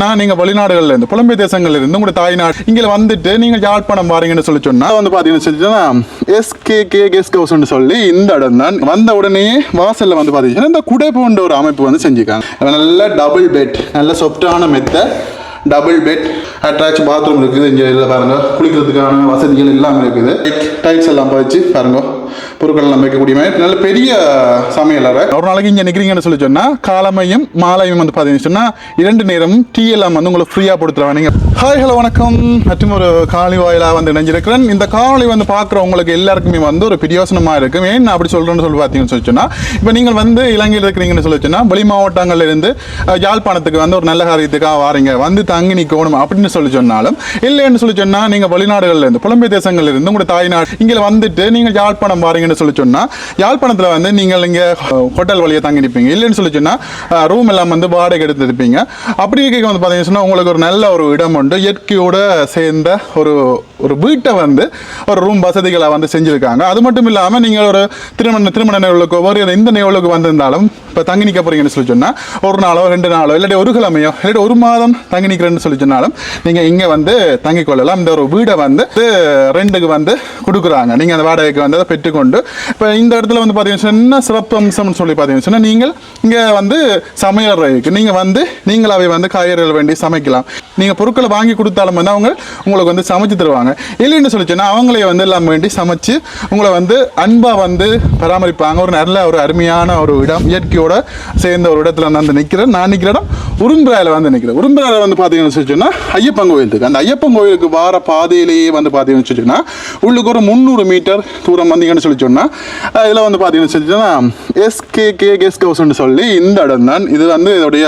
நான் நீங்க வெளிநாடுகள்ல இருந்து புலம்பெயர் தேசங்கள்ல இருந்து உங்களோட தாய்நாடு இங்க வந்துட்டு நீங்க யாழ்ப்பாணம் வாரீங்கன்னு சொல்லி சொன்னா வந்து பாத்தீங்கன்னு சொல்லிச்சுன்னா எஸ்கே கே கெஸ்ட் ஹவுஸ்னு சொல்லி இந்த இடம் தான். வந்த உடனே வாசல்ல வந்து பாத்தீங்கன்னா இந்த குடை போன்ற ஒரு அமைப்பு வந்து செஞ்சுக்காங்க நல்ல டபுள் பெட் நல்ல சொப்டான மெத்த டபுள் பெட் அட்டாச் பாத்ரூம் இருக்குது இங்கே இதில் பாருங்க. குளிக்கிறதுக்கான வசதிகள் எல்லாமே இருக்குது. டைல்ஸ் எல்லாம் வச்சு பாருங்க. பொருட்கள் எல்லாம் வைக்கக்கூடிய மாதிரி நல்ல பெரிய சமையல் அறை. ஒரு நாளைக்கு இங்கே நிற்கிறீங்கன்னு சொல்லி சொன்னால் காலமையும் மாலையும் வந்து பார்த்தீங்கன்னு சொன்னால் இரண்டு நேரமும் டீ எல்லாம் வந்து உங்களுக்கு ஃப்ரீயாக கொடுத்துருவாங்க. நீங்கள் ஹாய் ஹலோ வணக்கம். மற்றும் ஒரு காணொலி வாயிலாக வந்து இணைஞ்சிருக்கிறேன். இந்த காணொலி வந்து பார்க்குறவங்களுக்கு எல்லாருக்குமே வந்து ஒரு பிரயோசனமாக இருக்கும். ஏன் அப்படி சொல்கிறேன்னு சொல்லி பார்த்தீங்கன்னு சொல்லி சொன்னால் இப்போ நீங்கள் வந்து இலங்கையில் இருக்கிறீங்கன்னு சொல்லி சொன்னால் வெளி மாவட்டங்கள்ல இருந்து யாழ்ப்பாணத்துக்கு வந்து ஒரு நல்ல காரியத்துக்காக வாரீங்க. வந்து தங்கி நிற்கணும் அப்படின்னு சொல்லி சொன்னாலும் இல்லைன்னு சொல்லி சொன்னால் நீங்கள் வெளிநாடுகள்ல இருந்து புலம்பெயர் இருந்து உங்களோட தாய்நாடு இங்கே வந்துட்டு நீங்கள் யாழ்ப்பாணம் பாருங்கன்னு சொல்லி சொன்னால் யாழ்ப்பாணத்தில் வந்து நீங்கள் இங்கே ஹோட்டல் வழியாக தங்கி நிற்பீங்க இல்லைன்னு சொல்லி சொன்னால் ரூம் எல்லாம் வந்து வாடகை எடுத்து இருப்பீங்க. அப்படி இருக்க வந்து பார்த்தீங்கன்னு சொன்னால் உங்களுக்கு ஒரு நல்ல ஒரு இடம் உண்டு. இயற்கையோட சேர்ந்த ஒரு ஒரு வீட்டை வந்து ஒரு ரூம் வசதிகளை வந்து செஞ்சுருக்காங்க. அது மட்டும் இல்லாமல் நீங்கள் ஒரு திருமண திருமண நிகழ்வுக்கோ ஒரு இந்த நிகழ்வுக்கு வந்திருந்தாலும் இப்போ தங்கி நிற்க போகிறீங்கன்னு சொல்லி சொன்னால் ஒரு நாளோ ரெண்டு நாளோ இல்லாட்டி ஒரு கிழமையோ இல்லாட்டி ஒரு மாதம் தங்கி நிற்கிறேன்னு சொல்லி சொன்னாலும் நீங்கள் இங்கே வந்து தங்கி கொள்ளலாம். இந்த ஒரு வீடை வந்து ரெண்டுக்கு வந்து கொடுக்குறாங்க. நீங்கள் அந்த வாடகைக்கு வந்து அதை பெற்று கொண்டு இப்போ இந்த இடத்துல வந்து பார்த்தீங்கன்னா என்ன சிறப்பு அம்சம்னு சொல்லி பார்த்தீங்கன்னா நீங்கள் இங்கே வந்து சமையலறைக்கு நீங்கள் வந்து நீங்களாவே வந்து காய்கறிகள் வேண்டி சமைக்கலாம். நீங்கள் பொருட்களை வாங்கி கொடுத்தாலும் வந்து அவங்க உங்களுக்கு வந்து சமைச்சு தருவாங்க. இல்லைன்னு சொல்லிச்சுன்னா அவங்களே வந்து எல்லாம் வேண்டி சமைச்சு உங்களை வந்து அன்பாக வந்து பராமரிப்பாங்க. ஒரு நல்ல ஒரு அருமையான ஒரு இடம் இயற்கையோட சேர்ந்த ஒரு இடத்துல வந்து நிற்கிறேன் நான் நிற்கிற இடம் உரும்புறாயில் வந்து நிற்கிறேன் உரும்பிராயில் வந்து பார்த்தீங்கன்னு சொல்லி ஐயப்பன் கோயிலுக்கு அந்த ஐயப்பன் கோயிலுக்கு வார பாதையிலேயே வந்து பார்த்தீங்கன்னு சொல்லி உள்ளுக்கு ஒரு முந்நூறு மீட்டர் தூரம் வந்தீங்கன்னு சொல்லி சொன்னால் இதில் வந்து பார்த்தீங்கன்னு சொல்லி எஸ்கே கே கெஸ்ட் ஹவுஸ்ன்னு சொல்லி இந்த இடம் தான். இது வந்து இதோடைய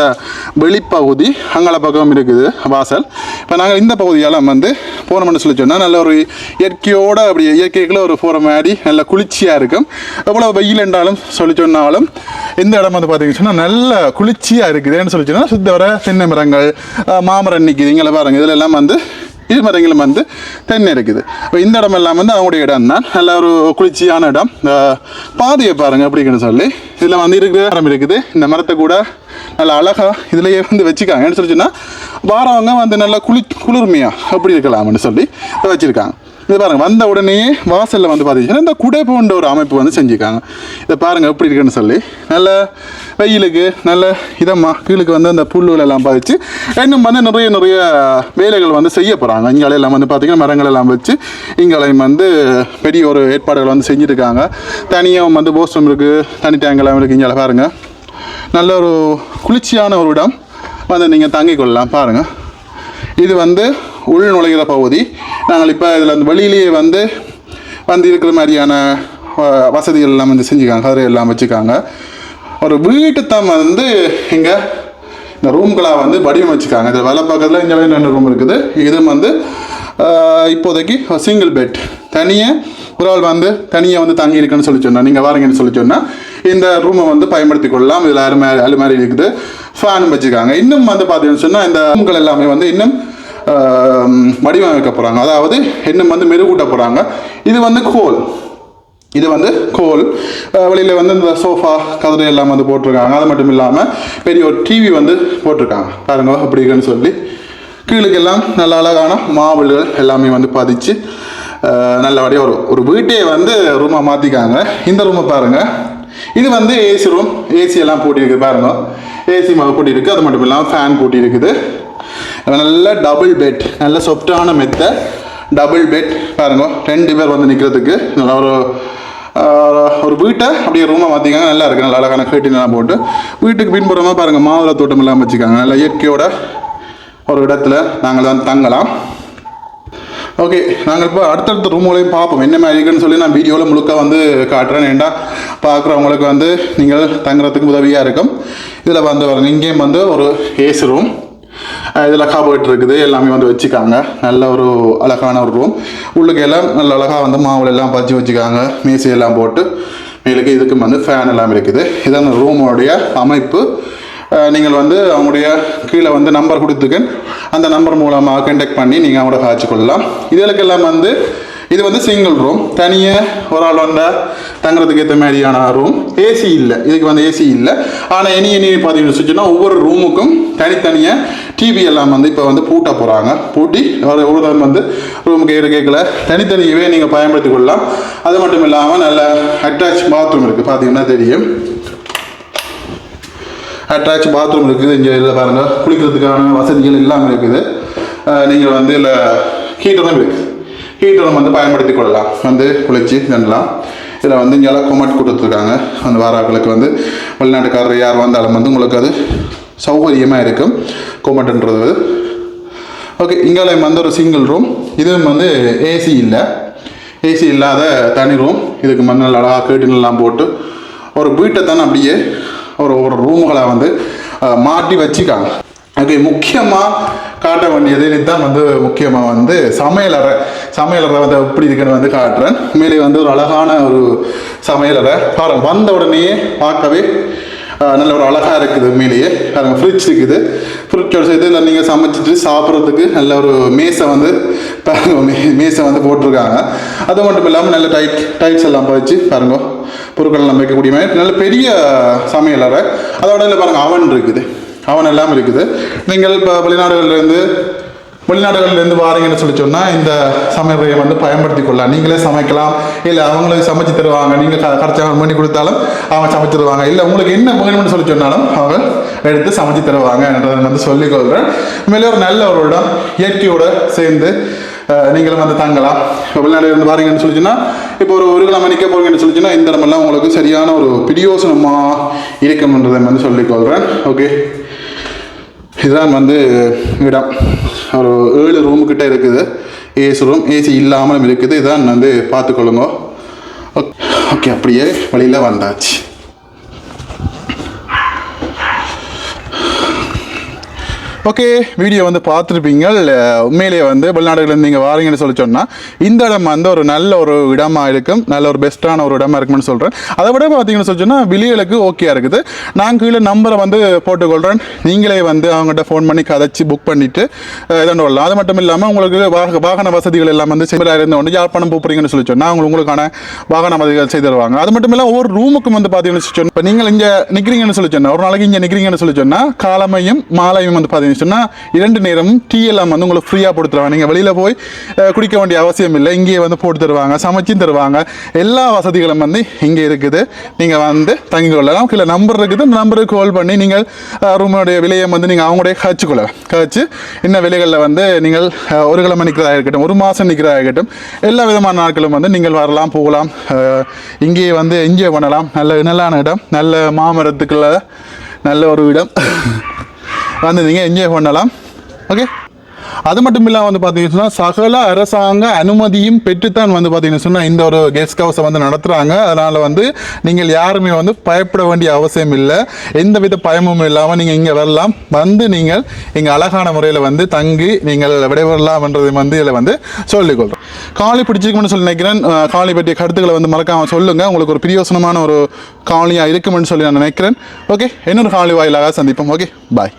வெளிப்பகுதி அங்கால பக்கம் இருக்குது வாசல். இப்போ நாங்கள் இந்த பகுதியெல்லாம் வந்து போனோம்னு சொல்லி சொன்னால் நல்ல ஒரு இயற்கையோட அப்படி இயற்கைக்குள்ள ஒரு போகிற மாதிரி நல்ல குளிர்ச்சியாக இருக்கும். எவ்வளோ வெயில் என்றாலும் சொல்லி சொன்னாலும் இந்த இடம் வந்து பார்த்தீங்கன்னு சொன்னால் நல்ல குளிர்ச்சியாக இருக்குது ஏன்னு சொல்லி சொன்னால் சுத்த வர தென்னை மரங்கள் மாமரம் நிற்கிது இங்கே பாருங்கள் இதில் எல்லாம் வந்து இது மரங்களும் வந்து தென்னை இருக்குது. இப்போ இந்த இடம் எல்லாம் வந்து அவங்களுடைய இடம் தான் நல்ல ஒரு குளிர்ச்சியான இடம். பாதையை பாருங்கள் எப்படின்னு சொல்லி. இதில் வந்து இருக்கிற மரம் இருக்குது. இந்த மரத்தை கூட நல்ல அழகாக இதிலேயே வந்து வச்சுக்காங்க. என்ன சொல்லிச்சுன்னா வாரவங்க வந்து நல்லா குளி குளிர்மையாக அப்படி இருக்கலாம்னு சொல்லி வச்சுருக்காங்க வச்சிருக்காங்க. இது பாருங்க வந்த உடனே வாசலில் வந்து பார்த்தீங்கன்னா இந்த குடை போன்ற ஒரு அமைப்பு வந்து செஞ்சுருக்காங்க. இதை பாருங்கள் எப்படி இருக்குன்னு சொல்லி. நல்ல வெயிலுக்கு நல்ல இதம்மா கீழுக்கு வந்து அந்த புல்லுகளெல்லாம் பதிச்சு இன்னும் வந்து நிறைய நிறைய வேலைகள் வந்து செய்ய போகிறாங்க இங்கால எல்லாம் வந்து பார்த்தீங்கன்னா மரங்கள் எல்லாம் வச்சு இங்காலையும் வந்து பெரிய ஒரு ஏற்பாடுகள் வந்து செஞ்சுருக்காங்க. தனியாக வந்து போஸ்டம் இருக்குது தனி டேங்கெல்லாம் இருக்குது இங்கே பாருங்கள் நல்ல ஒரு குளிர்ச்சியான ஒரு இடம். வந்து நீங்கள் தங்கிக் கொள்ளலாம் பாருங்கள் இது வந்து உள் நுழைகிற பகுதி. நாங்கள் இப்போ இதில் அந்த வெளியிலேயே வந்து வந்து இருக்கிற மாதிரியான வசதிகள் எல்லாம் வந்து செஞ்சுக்காங்க. கதிரை எல்லாம் வச்சுருக்காங்க ஒரு வீட்டு தான் வந்து இங்கே இந்த ரூம்களாக வந்து வடிவமைச்சிருக்காங்க இதில் வேலை பக்கத்தில் இங்கே ரெண்டு ரூம் இருக்குது. இதுவும் வந்து இப்போதைக்கு சிங்கிள் பெட் தனியாக ஒரு ஆள் வந்து தனியாக வந்து தங்கி இருக்குன்னு சொல்லி சொன்னால் நீங்கள் வாரீங்கன்னு சொல்லி சொன்னால் இந்த ரூமை வந்து பயன்படுத்தி கொள்ளலாம் இதில் அலுமாரி அலுமாரி இருக்குது. ஃபேனும் வச்சுருக்காங்க இன்னும் வந்து பார்த்தீங்கன்னு சொன்னால் இந்த ரூம்கள் எல்லாமே வந்து இன்னும் வடிவமைக்க போகிறாங்க அதாவது இன்னும் வந்து மெருகூட்ட போகிறாங்க இது வந்து கோல். இது வந்து கோல். வெளியில் வந்து இந்த சோஃபா கதிரை எல்லாம் வந்து போட்டிருக்காங்க. அது மட்டும் இல்லாமல் பெரிய ஒரு டிவி வந்து போட்டிருக்காங்க. பாருங்க அப்படி இருக்குன்னு சொல்லி. கீழுக்கெல்லாம் நல்ல அழகான மாவல்கள் எல்லாமே வந்து பதிச்சு நல்லபடியாக ஒரு ஒரு வீட்டே வந்து ரூமாக மாற்றிக்காங்க இந்த ரூமை பாருங்கள் இது வந்து ஏசி ரூம் ஏசி எல்லாம் போட்டிருக்கு பாருங்க. ஏசி போட்டிருக்கு அது மட்டும் இல்லாமல் ஃபேன் போட்டிருக்குது நல்ல டபுள் பெட் நல்ல சொப்டான மெத்த டபுள் பெட் பாருங்க ரெண்டு பேர் வந்து நிற்கிறதுக்கு நல்ல ஒரு ஒரு வீட்டை அப்படியே ரூமை மாற்றிக்காங்க நல்லா இருக்குது நல்ல அழகான கேட்டின் எல்லாம் போட்டு. வீட்டுக்கு பின்புறமாக பாருங்கள் மாதுளை தோட்டம் இல்லாமல் வச்சுக்காங்க. நல்ல இயற்கையோட ஒரு இடத்துல நாங்கள் வந்து தங்கலாம். ஓகே நாங்கள் இப்போ அடுத்தடுத்த ரூம்களையும் பார்ப்போம். என்ன மாதிரி இருக்குன்னு சொல்லி நான் வீடியோவில் முழுக்க வந்து காட்டுறேன். ஏண்டா பார்க்குறவங்களுக்கு வந்து நீங்கள் தங்குறதுக்கு உதவியாக இருக்கும். இதில் வந்து வரணும் இங்கேயும் வந்து ஒரு ஏசி ரூம் இதில் காபோட் இருக்குது எல்லாமே வந்து வச்சுக்காங்க. நல்ல ஒரு அழகான ஒரு ரூம் உள்ளுக்கு எல்லாம் நல்ல அழகாக வந்து மாவுல எல்லாம் பறிச்சு வச்சுக்காங்க. மேசையெல்லாம் போட்டு. மேலுக்கு இதுக்கும் வந்து ஃபேன் எல்லாம் இருக்குது. இதான் அந்த ரூமோடைய அமைப்பு. நீங்கள் வந்து அவங்களுடைய கீழே வந்து நம்பர் கொடுத்துக்கன். அந்த நம்பர் மூலமாக கண்டெக்ட் பண்ணி நீங்கள் அவங்களோட காய்ச்சி கொள்ளலாம். இதுகளுக்கெல்லாம் வந்து இது வந்து சிங்கிள் ரூம் தனியாக ஒரு ஆள் வந்தால் தங்குறதுக்கு ஏற்ற மாதிரியான ரூம் ஏசி இல்லை. இதுக்கு வந்து ஏசி இல்லை. ஆனால் இனி இனி பார்த்தீங்கன்னு வச்சுன்னா ஒவ்வொரு ரூமுக்கும் தனித்தனியாக டிவி எல்லாம் வந்து இப்போ வந்து பூட்ட போகிறாங்க பூட்டி ஒரு வந்து ரூமுக்கு ஏறு கேட்கல தனித்தனியவே நீங்கள் பயன்படுத்தி கொள்ளலாம். அது மட்டும் இல்லாமல் நல்ல அட்டாச் பாத்ரூம் இருக்குது பார்த்தீங்கன்னா தெரியும். அட்டாச் பாத்ரூம் இருக்குது. இங்கே இதில் பாருங்கள் குளிக்கிறதுக்கான வசதிகள் எல்லாமே இருக்குது. நீங்கள் வந்து இல்லை ஹீட்டரும் இருக்குது ஹீட்டரும் வந்து பயன்படுத்தி கொள்ளலாம். வந்து குளிச்சு தண்ணலாம் இதில் வந்து இங்கே கொமெண்ட் கொடுத்துருக்காங்க. அந்த வாராக்களுக்கு வந்து வெளிநாட்டுக்காரர் யார் வந்தாலும் வந்து உங்களுக்கு அது சௌகரியமாக இருக்கும். கொமட்டுன்றது ஓகே இங்கே வந்து ஒரு சிங்கிள் ரூம் இதுவும் வந்து ஏசி இல்லை. ஏசி இல்லாத தனி ரூம் இதுக்கு மண்ணல் அழகாக கேட்டுலாம் போட்டு ஒரு வீட்டை தானே அப்படியே ஒரு ஒரு ரூம்களை வந்து மாட்டி வச்சுக்காங்க ஓகே முக்கியமாக காட்ட வேண்டியது தான் வந்து முக்கியமாக வந்து சமையலறை. சமையலறை வந்து எப்படி இருக்குன்னு வந்து காட்டுறேன். மேலே வந்து ஒரு அழகான ஒரு சமையலறை. பாருங்கள் வந்த உடனே பார்க்கவே நல்ல ஒரு அழகாக இருக்குது உண்மையிலேயே பாருங்க ஃப்ரிட்ஜ் இருக்குது. ஃப்ரிட்ஜோட சேர்த்து இல்லை நீங்கள் சமைச்சிட்டு சாப்பிட்றதுக்கு நல்ல ஒரு மேசை வந்து பாருங்க மே- மேசை வந்து போட்டிருக்காங்க. அது மட்டும் இல்லாமல் நல்ல டைட் டைட்ஸ் எல்லாம் வச்சு பாருங்க பொருட்கள் எல்லாம் வைக்கக்கூடிய மாதிரி நல்ல பெரிய சமையலறை அதோட இல்லை பாருங்க அவன் இருக்குது. அவன் எல்லாம் இருக்குது. நீங்கள் இப்போ வெளிநாடுகள்லேருந்து வெளிநாடுகள்லேருந்து வாரீங்கன்னு சொல்லி சொன்னால் இந்த சமையலையை வந்து பயன்படுத்தி கொள்ளலாம். நீங்களே சமைக்கலாம். இல்லை அவங்களே சமைச்சு தருவாங்க. நீங்கள் க கரைச்சாங்க பண்ணி கொடுத்தாலும் அவங்க சமைச்சு தருவாங்க. இல்லை உங்களுக்கு என்ன வேணும்னு சொல்லி சொன்னாலும் அவங்க எடுத்து சமைச்சு தருவாங்க என்றதை வந்து சொல்லிக்கொள்கிறேன் மேலே ஒரு நல்ல ஒரு இடம் இயற்கையோடு சேர்ந்து நீங்களும் வந்து தங்கலாம். வெளிநாடுலேருந்து வெளிநாடு இருந்து சொன்னால் சொல்லிச்சுன்னா இப்போ ஒரு ஒரு கிழமை நிற்க போறீங்கன்னு சொல்லிச்சுன்னா இந்த இடமெல்லாம் உங்களுக்கு சரியான ஒரு பிரியோசனமாக இருக்கும்ன்றதை வந்து சொல்லிக்கொள்கிறேன் ஓகே இதுதான் வந்து இடம். ஒரு ஏழு ரூமுக்கிட்ட இருக்குது. ஏசி ரூம் ஏசி இல்லாமலும் இருக்குது. இதான் வந்து பார்த்துக்கொள்ளுங்க. ஓகே அப்படியே வழியில் வந்தாச்சு. ஓகே வீடியோ வந்து பார்த்துருப்பீங்க. உண்மையிலேயே வந்து வெளிநாடுகள்லேருந்து நீங்கள் வாரீங்கன்னு சொல்லி சொன்னால் இந்த இடம் வந்து ஒரு நல்ல ஒரு இடமாக இருக்கும். நல்ல ஒரு பெஸ்ட்டான ஒரு இடமா இருக்கும்னு சொல்கிறேன் அதை விட பார்த்தீங்கன்னு சொல்லி சொன்னால் விலைகளுக்கு ஓகேயாக இருக்குது. நான் கீழே நம்பரை வந்து போட்டுக்கொள்கிறேன் நீங்களே வந்து அவங்ககிட்ட ஃபோன் பண்ணி கதைச்சி புக் பண்ணிவிட்டு இதண்டு வரலாம். அது மட்டும் இல்லாமல் உங்களுக்கு வாக வாகன வசதிகள் எல்லாம் வந்து செம்பிலாக இருந்து ஒன்று யாழ்ப்பாணம் போகிறீங்கன்னு சொல்லி சொன்னால் அவங்க உங்களுக்கான வாகன வசதிகள் செய்து தருவாங்க. அது மட்டும் இல்லை ஒவ்வொரு ரூமுக்கும் வந்து பார்த்தீங்கன்னு சொல்லி சொன்னால் இப்போ நீங்கள் இங்கே நிற்கிறீங்கன்னு சொல்லி சொன்னால் ஒரு நாளைக்கு இங்கே நிற்கிறீங்கன்னு சொல்லி சொன்னால் காலமையும் மாலையும் வந்து பார்த்தீங்கன்னா சொன்னால் இரண்டு நேரமும் டீ எல்லாம் வந்து உங்களுக்கு ஃப்ரீயாக போட்டு தருவாங்க. நீங்கள் வெளியில் போய் குடிக்க வேண்டிய அவசியம் இல்லை. இங்கேயே வந்து போட்டு தருவாங்க சமைச்சும் தருவாங்க. எல்லா வசதிகளும் வந்து இங்கே இருக்குது. நீங்கள் வந்து தங்கி கொள்ளலாம். கீழே நம்பர் இருக்குது. அந்த நம்பருக்கு கால் பண்ணி நீங்கள் ரூமுடைய விலையை வந்து நீங்கள் அவங்களுடைய கழிச்சு கொள்ளலாம் கழிச்சு என்ன விலைகளில் வந்து நீங்கள் ஒரு கிழமை நிற்கிறதா இருக்கட்டும் ஒரு மாதம் நிற்கிறதா இருக்கட்டும் எல்லா விதமான நாட்களும் வந்து நீங்கள் வரலாம் போகலாம் இங்கேயே வந்து என்ஜாய் பண்ணலாம். நல்ல நல்லான இடம் நல்ல மாமரத்துக்குள்ள நல்ல ஒரு இடம். வந்து நீங்கள் என்ஜாய் பண்ணலாம். ஓகே அது மட்டும் இல்லாமல் வந்து பார்த்தீங்கன்னு சொன்னால் சகல அரசாங்க அனுமதியும் பெற்றுத்தான் வந்து பார்த்தீங்கன்னு சொன்னால் இந்த ஒரு கெஸ்ட் ஹவுஸை வந்து நடத்துகிறாங்க அதனால் வந்து நீங்கள் யாருமே வந்து பயப்பட வேண்டிய அவசியம் இல்லை. எந்த வித பயமும் இல்லாமல் நீங்கள் இங்கே வரலாம். வந்து நீங்கள் இங்கே அழகான முறையில் வந்து தங்கி நீங்கள் விடைபெறலாம்ன்றதை வந்து இதில் வந்து சொல்லிக்கொள்கிறோம் காளி பிடிச்சிருக்கும்னு சொல்லி நினைக்கிறேன். அஹ் காளி பற்றிய கருத்துக்களை வந்து மறக்காமல் சொல்லுங்கள் உங்களுக்கு ஒரு பிரியோசனமான ஒரு காளியாக இருக்கும்னு சொல்லி நான் நினைக்கிறேன். ஓகே இன்னொரு காளி வாயிலாக சந்திப்போம். Okay bye